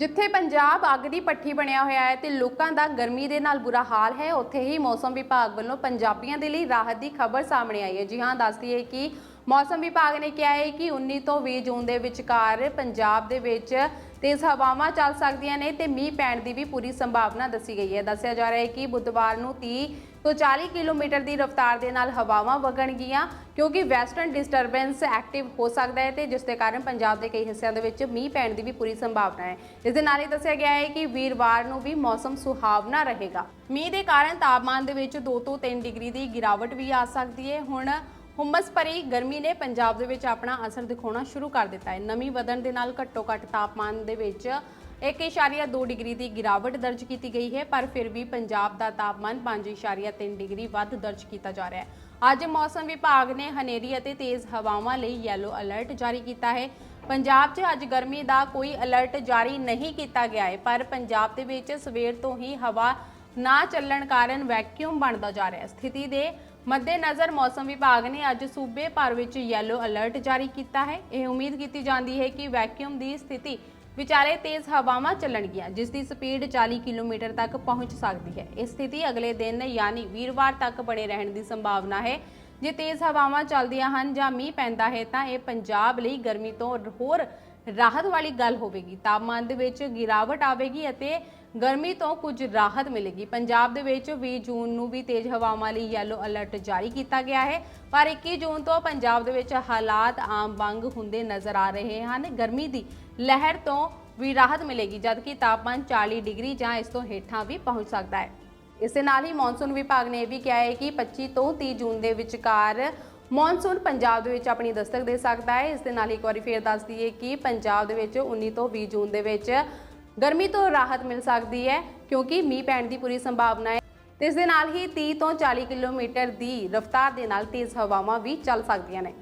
ਜਿੱਥੇ ਪੰਜਾਬ ਅੱਗ ਦੀ ਪੱਠੀ ਬਣਿਆ ਹੋਇਆ ਹੈ ਤੇ ਲੋਕਾਂ ਦਾ ਗਰਮੀ ਦੇ ਨਾਲ ਬੁਰਾ ਹਾਲ ਹੈ, ਉੱਥੇ ਹੀ ਮੌਸਮ ਵਿਭਾਗ ਵੱਲੋਂ ਪੰਜਾਬੀਆਂ ਦੇ ਲਈ ਰਾਹਤ ਦੀ ਖਬਰ ਸਾਹਮਣੇ ਆਈ ਹੈ। ਜੀ ਹਾਂ, ਦੱਸਦੀ ਹੈ ਕਿ ਮੌਸਮ ਵਿਭਾਗ ਨੇ ਕਿਹਾ ਹੈ ਕਿ 19 ਤੋਂ 20 ਜੂਨ ਦੇ ਵਿਚਕਾਰ ਪੰਜਾਬ ਦੇ ਵਿੱਚ ਤੇਜ਼ ਹਵਾਵਾਂ ਚੱਲ ਸਕਦੀਆਂ ਨੇ ਤੇ ਮੀਂਹ ਪੈਣ ਦੀ ਵੀ ਪੂਰੀ ਸੰਭਾਵਨਾ ਦੱਸੀ ਗਈ ਹੈ। ਦੱਸਿਆ ਜਾ ਰਿਹਾ ਹੈ ਕਿ ਬੁੱਧਵਾਰ ਨੂੰ 30 ਤੋਂ 40 ਕਿਲੋਮੀਟਰ ਦੀ ਰਫ਼ਤਾਰ ਦੇ ਨਾਲ ਹਵਾਵਾਂ ਵਗਣਗੀਆਂ ਕਿਉਂਕਿ ਵੈਸਟਰਨ ਡਿਸਟਰਬੈਂਸ ਐਕਟਿਵ ਹੋ ਸਕਦਾ ਹੈ ਤੇ ਜਿਸ ਦੇ ਕਾਰਨ ਪੰਜਾਬ ਦੇ ਕਈ ਹਿੱਸਿਆਂ ਦੇ ਵਿੱਚ ਮੀਂਹ ਪੈਣ ਦੀ ਵੀ ਪੂਰੀ ਸੰਭਾਵਨਾ ਹੈ। ਇਸ ਦੇ ਨਾਲ ਹੀ ਦੱਸਿਆ ਗਿਆ ਹੈ ਕਿ ਵੀਰਵਾਰ ਨੂੰ ਵੀ ਮੌਸਮ ਸੁਹਾਵਣਾ ਰਹੇਗਾ। ਮੀਂਹ ਦੇ ਕਾਰਨ ਤਾਪਮਾਨ ਦੇ ਵਿੱਚ 2 ਤੋਂ 3 ਡਿਗਰੀ ਦੀ ਗਿਰਾਵਟ ਵੀ ਆ ਸਕਦੀ ਹੈ। ਹੁਣ ਹੁਮਸ ਭਰੀ ਗਰਮੀ ਨੇ ਪੰਜਾਬ ਦੇ ਵਿੱਚ ਆਪਣਾ ਅਸਰ ਦਿਖਾਉਣਾ ਸ਼ੁਰੂ ਕਰ ਦਿੱਤਾ ਹੈ। ਨਮੀ ਵਧਣ ਦੇ ਨਾਲ ਘੱਟੋ ਘੱਟ ਤਾਪਮਾਨ ਦੇ ਵਿੱਚ 1.2 ਡਿਗਰੀ ਦੀ ਗਿਰਾਵਟ ਦਰਜ ਕੀਤੀ ਗਈ ਹੈ, ਪਰ ਫਿਰ ਵੀ ਪੰਜਾਬ ਦਾ ਤਾਪਮਾਨ 5.3 ਡਿਗਰੀ ਵੱਧ ਦਰਜ ਕੀਤਾ ਜਾ ਰਿਹਾ ਹੈ। ਅੱਜ ਮੌਸਮ ਵਿਭਾਗ ਨੇ ਹਨੇਰੀ ਅਤੇ ਤੇਜ਼ ਹਵਾਵਾਂ ਲਈ ਯੈਲੋ ਅਲਰਟ ਜਾਰੀ ਕੀਤਾ ਹੈ। ਪੰਜਾਬ 'ਚ ਅੱਜ ਗਰਮੀ ਦਾ ਕੋਈ ਅਲਰਟ ਜਾਰੀ ਨਹੀਂ ਕੀਤਾ ਗਿਆ ਹੈ, ਪਰ ਪੰਜਾਬ ਦੇ ਵਿੱਚ ਸਵੇਰ ਤੋਂ ਹੀ ਹਵਾ ਨਾ ਚੱਲਣ ਕਾਰਨ ਵੈਕਿਊਮ ਬਣਦਾ ਜਾ ਰਿਹਾ ਹੈ। ਸਥਿਤੀ ਦੇ ਮੱਦੇਨਜ਼ਰ ਮੌਸਮ ਵਿਭਾਗ ਨੇ ਅੱਜ ਸੂਬੇ ਭਰ ਵਿੱਚ ਯੈਲੋ ਅਲਰਟ ਜਾਰੀ ਕੀਤਾ ਹੈ। ਇਹ ਉਮੀਦ ਕੀਤੀ ਜਾਂਦੀ ਹੈ ਕਿ ਵੈਕਿਊਮ ਦੀ ਸਥਿਤੀ ਵਿਚਾਲੇ ਤੇਜ਼ ਹਵਾਵਾਂ ਚੱਲਣਗੀਆਂ, ਜਿਸ ਦੀ ਸਪੀਡ 40 ਕਿਲੋਮੀਟਰ ਤੱਕ ਪਹੁੰਚ ਸਕਦੀ ਹੈ। ਇਹ ਸਥਿਤੀ ਅਗਲੇ ਦਿਨ ਯਾਨੀ ਵੀਰਵਾਰ ਤੱਕ ਬਣੇ ਰਹਿਣ ਦੀ ਸੰਭਾਵਨਾ ਹੈ। ਜੇ ਤੇਜ਼ ਹਵਾਵਾਂ ਚੱਲਦੀਆਂ ਹਨ ਜਾਂ ਮੀਂਹ ਪੈਂਦਾ ਹੈ ਤਾਂ ਇਹ ਪੰਜਾਬ ਲਈ ਗਰਮੀ ਤੋਂ ਹੋਰ ਰਾਹਤ ਵਾਲੀ ਗੱਲ ਹੋਵੇਗੀ। ਤਾਪਮਾਨ ਦੇ ਵਿੱਚ ਗਿਰਾਵਟ ਆਵੇਗੀ ਅਤੇ ਗਰਮੀ ਤੋਂ ਕੁਝ ਰਾਹਤ ਮਿਲੇਗੀ। ਪੰਜਾਬ ਦੇ ਵਿੱਚ 20 ਜੂਨ ਨੂੰ ਵੀ ਤੇਜ਼ ਹਵਾਵਾਂ ਲਈ ਯੈਲੋ ਅਲਰਟ ਜਾਰੀ ਕੀਤਾ ਗਿਆ ਹੈ। ਪਰ 21 ਜੂਨ ਤੋਂ ਪੰਜਾਬ ਦੇ ਵਿੱਚ ਹਾਲਾਤ ਆਮ ਵਾਂਗ ਹੁੰਦੇ ਨਜ਼ਰ ਆ ਰਹੇ ਹਨ। ਗਰਮੀ ਦੀ ਲਹਿਰ ਤੋਂ ਵੀ ਰਾਹਤ ਮਿਲੇਗੀ, ਜਦਕਿ ਤਾਪਮਾਨ 40 ਡਿਗਰੀ ਜਾਂ ਇਸ ਤੋਂ ਹੇਠਾਂ ਵੀ ਪਹੁੰਚ ਸਕਦਾ ਹੈ। ਇਸ ਦੇ ਨਾਲ ਹੀ ਮੌਨਸੂਨ ਵਿਭਾਗ ਨੇ ਇਹ ਵੀ ਕਿਹਾ ਹੈ ਕਿ 25 ਤੋਂ 30 ਜੂਨ ਦੇ ਵਿਚਕਾਰ ਮੌਨਸੂਨ ਪੰਜਾਬ ਦੇ ਵਿੱਚ ਆਪਣੀ ਦਸਤਕ ਦੇ ਸਕਦਾ ਹੈ। ਇਸ ਦੇ ਨਾਲ ਹੀ ਇੱਕ ਵਾਰੀ ਫੇਰ ਦੱਸ ਦਈਏ ਕਿ ਪੰਜਾਬ ਦੇ ਵਿੱਚ 19 ਤੋਂ 20 ਜੂਨ ਦੇ ਵਿੱਚ ਗਰਮੀ ਤੋਂ ਰਾਹਤ ਮਿਲ ਸਕਦੀ ਹੈ ਕਿਉਂਕਿ ਮੀਂਹ ਪੈਣ ਦੀ ਪੂਰੀ ਸੰਭਾਵਨਾ ਹੈ। ਤੇ ਇਸ ਦੇ ਨਾਲ ਹੀ 30 ਤੋਂ 40 ਕਿਲੋਮੀਟਰ ਦੀ ਰਫ਼ਤਾਰ ਦੇ ਨਾਲ ਤੇਜ਼ ਹਵਾਵਾਂ ਵੀ ਚੱਲ ਸਕਦੀਆਂ ਨੇ।